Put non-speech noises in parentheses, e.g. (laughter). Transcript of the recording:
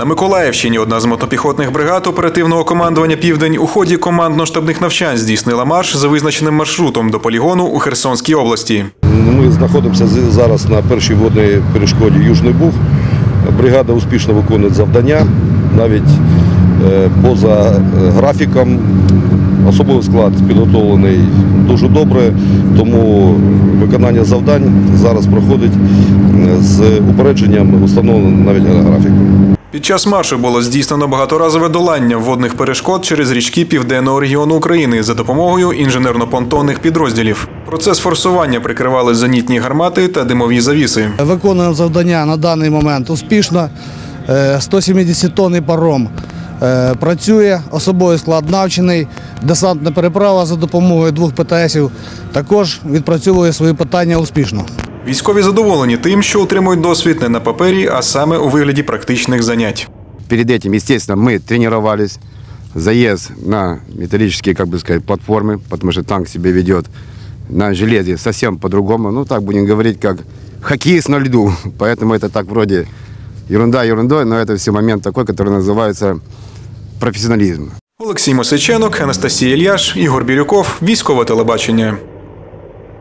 На Миколаївщині одна з мотопіхотних бригад оперативного командування Південь у ході командно-штабних навчань здійснила марш за визначеним маршрутом до полігону у Херсонській області. Ми знаходимося зараз на першій водній перешкоді Южний Буг. Бригада успішно виконує завдання, навіть е, поза е, графіком. Особовий склад підготовлений дуже добре, тому виконання завдань зараз проходить е, з упередженням встановленого навіть графіку. Під час маршу було здійснено багаторазове долання водних перешкод через річки південного регіону України за допомогою інженерно-понтонних підрозділів. Процес форсування прикривали зенітні гармати та димові завіси. Виконуємо завдання на даний момент успішно. Е, 170 тонн паром е, працює, особовий склад навчений, десантна переправа за допомогою двох ПТСів також відпрацьовує свої питання успішно. Військові задоволені тим, що отримують досвід не на папері, а саме у вигляді практичних занять. Перед этим, естественно, мы тренировались. Заезд на металлические, как бы сказать, платформы, потому что танк себя ведет на железе совсем по-другому. Ну, так будем говорить, как хоккеист на льду. (laughs) Поэтому это так вроде ерунда ерундой, но это все момент такой, который называется профессионализм. Олексій Мосиченок, Анастасія Ільяш, Ігор Бірюков, військове телебачення.